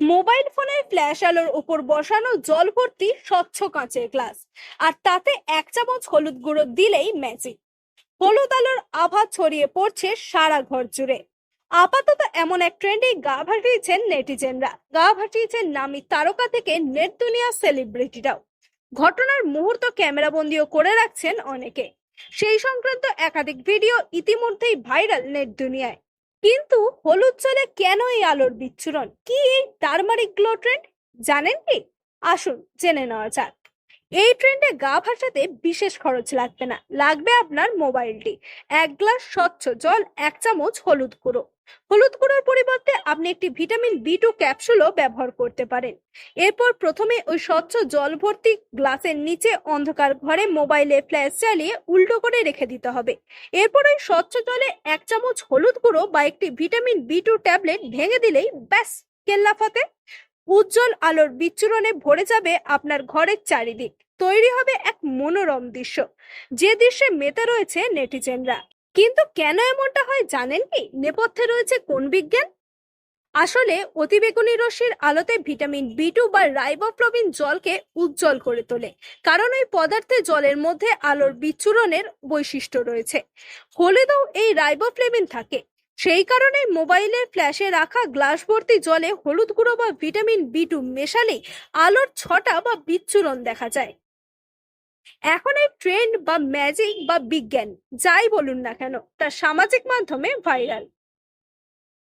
Mobile ফোনের flash আলোর উপর বসানো জল ভর্তি স্বচ্ছ কাঁচের গ্লাস। আর তাতে এক চামচ হলুদ গুঁড়ো দিলেই ম্যাজিক হলুদ আলোর আভা ছড়িয়ে পড়ছে সারা ঘর জুড়ে। আপাতত এমন এক ট্রেন্ডে গা ভাটিয়েছেন নেটিজেনরা গা ভাটিয়েছেন নামি তারকা থেকে নেট দুনিয়া সেলিব্রিটিরাও ঘটনার মুহূর্ত ক্যামেরা ক্যামেরাবন্দিও করে রাখছেন অনেকে। সেই সংক্রান্ত একাধিক ভিডিও ইতিমধ্যেই ভাইরাল নেট দুনিয়ায় কিন্তু হলুদ জলে কেন এই আলোর বিচ্ছুরণ? কি এই টার্মারিক গ্লো ট্রেন্ড? জানেন কি? আসুন জেনে নেওয়া যাক। এই ট্রেন্ডে গা ভাসাতে বিশেষ খরচ লাগবে না। লাগবে আপনার মোবাইলটি। এক গ্লাস স্বচ্ছ জল, এক চামচ হলুদ গুঁড়ো। হলুদ গুঁড়োর পরিবর্তে আপনি একটি ভিটামিন বি টু ক্যাপসুলও ব্যবহার করতে পারেন। এরপর প্রথমে ওই স্বচ্ছ জল ভর্তি গ্লাসের নিচে অন্ধকার ঘরে মোবাইলে ফ্ল্যাশ চালিয়ে উল্টো করে রেখে দিতে হবে। এরপর ওই স্বচ্ছ জলে এক চামচ হলুদ গুঁড়ো বা একটি ভিটামিন বি টু ট্যাবলেট ভেঙে দিলেই ব্যাস কেল্লাফাতে উজ্জ্বল আলোর বিচ্ছুরণে ভরে যাবে আপনার ঘরের চারিদিক। তৈরি হবে এক মনোরম দৃশ্য। যে দৃশ্যে মেতে রয়েছে নেটিজেনরা। কিন্তু কেন এমনটা হয় জানেন কি? নেপথ্যে রয়েছে কোন বিজ্ঞান? আসলে অতিবেগুনি রশ্মির আলোতে ভিটামিন বি টু বা রাইবোফ্লোবিন জলকে উজ্জ্বল করে তোলে, কারণ ওই পদার্থে জলের মধ্যে আলোর বিচ্ছুরণের বৈশিষ্ট্য রয়েছে। হলুদেও এই রাইবোফ্লেভিন থাকে, সেই কারণে মোবাইলের ফ্ল্যাশে রাখা গ্লাস ভর্তি জলে হলুদ গুঁড়ো বা ভিটামিন বি টু মেশালেই আলোর ছটা বা বিচ্ছুরণ দেখা যায়। এখন এই ট্রেন্ড বা ম্যাজিক বা বিজ্ঞান, যাই বলুন না কেন, তা সামাজিক মাধ্যমে ভাইরাল